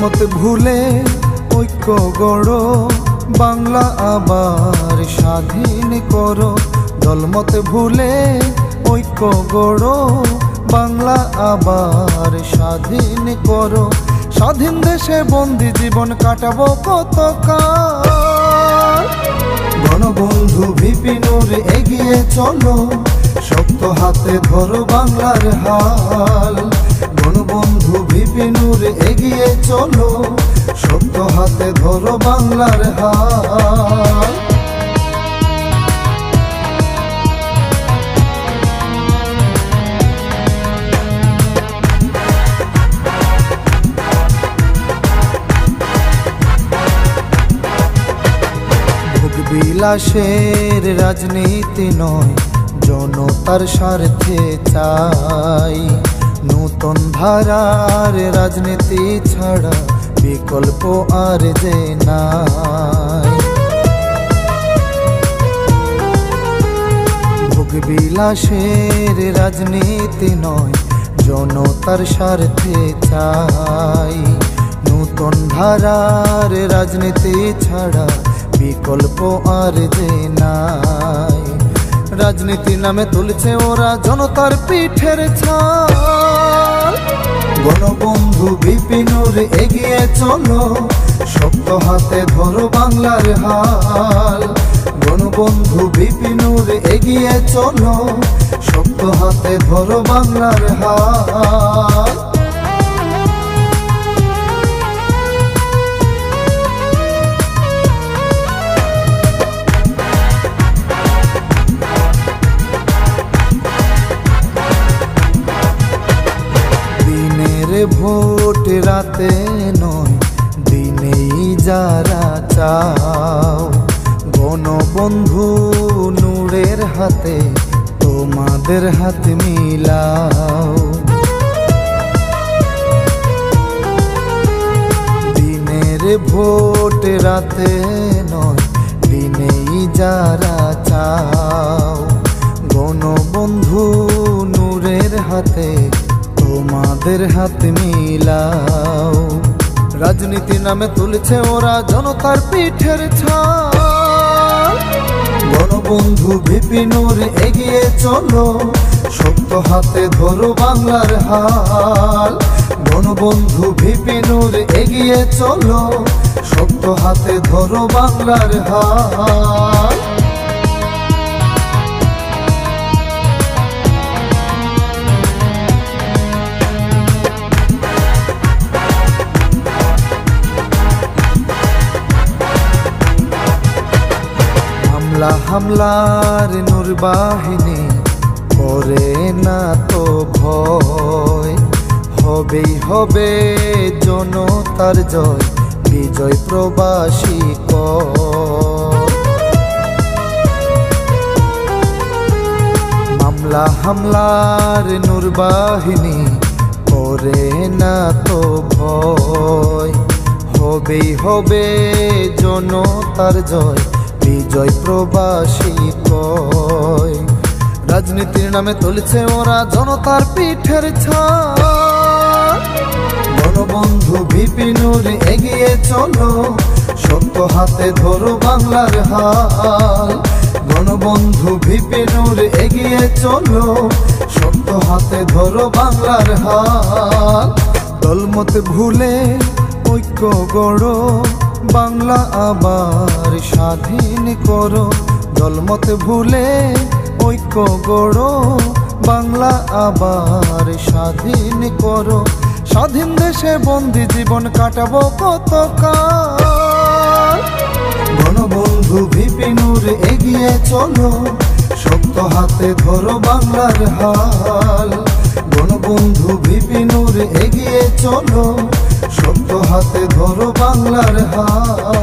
মত ভুলে ঐক্য গড়ো। বাংলা আবার স্বাধীন করো। দলমত ভুলে ঐক্য গড়ো। বাংলা আবার স্বাধীন করো। স্বাধীন দেশে বন্দি জীবন কাটাবো কত গণবন্ধু বিপিনুর এগিয়ে চলো। শক্ত হাতে ধরো বাংলার হাল। গণবন্ধু বিপিনুর এগিয়ে চলো শক্ত হাতে ধরো বাংলার ভোগ বিলাসের রাজনীতি নয়, জনতার স্বার্থে চাই। নূতন ধারার রাজনীতি ছাড়া বিকল্প আর যে নাই। ভোগ বিলাসের রাজনীতি নয়, জনতার স্বার্থে চাই। নূতন ধারার রাজনীতি ছাড়া বিকল্প আর যে নাই। রাজনীতি নামে তুলছে ওরা জনতার পিঠের ছাল গণবন্ধু বিপিনুর এগিয়ে চলো। শক্ত হাতে ধরো বাংলার হাল। বনবন্ধু বিপিনুর এগিয়ে চলো। শক্ত হাতে ধরো বাংলার হাল। ভোট রাতে নয়, দিনেই যারা চাও। গণবন্ধু নূরের হাতে তোমাদের হাত মিলাও। দিনের ভোট রাতে নয়, দিনেই যারা চাও। গণবন্ধু নূরের হাতে তোমাদের হাত মিলাও। রাজনীতি নামে তুলছে ওরা জনতার পিঠের ছাল। গণবন্ধু বিপিনুর এগিয়ে চলো, শক্ত হাতে ধরো বাংলার হাল। গণবন্ধু বিপিনুর এগিয়ে চলো, শক্ত হাতে ধরো বাংলার হাল। হামলার নূর করে না তো ভয়। হবেই হবে জনতার জয়, বিজয় প্রবাসী মামলা হামলার নূর বাহিনী করে না তো ভয়। হবেই হবে জনতার জয় বিজয় প্রবাসী কয়। রাজনীতির নামে তুলছে ওরা জনতার পিঠের গণবন্ধু বিপিনুর এগিয়ে চলো, সত্য হাতে ধরো বাংলার হাল। গণবন্ধু বিপিনুর এগিয়ে চলো, সত্য হাতে ধরো বাংলার হাল। দলমত ভুলে ঐক্য গড়ো বাংলা আবার স্বাধীন করো দলমত ভুলে ঐক্য গড়ো। বাংলা আবার স্বাধীন করো, স্বাধীন দেশে বন্দি জীবন কাটাবো কত কাল গণবন্ধু বিপিনুর এগিয়ে চলো, শক্ত হাতে ধরো বাংলার হাল। গণবন্ধু বিপিনুর এগিয়ে চলো শক্ত হাতে ধরো বাংলার হাল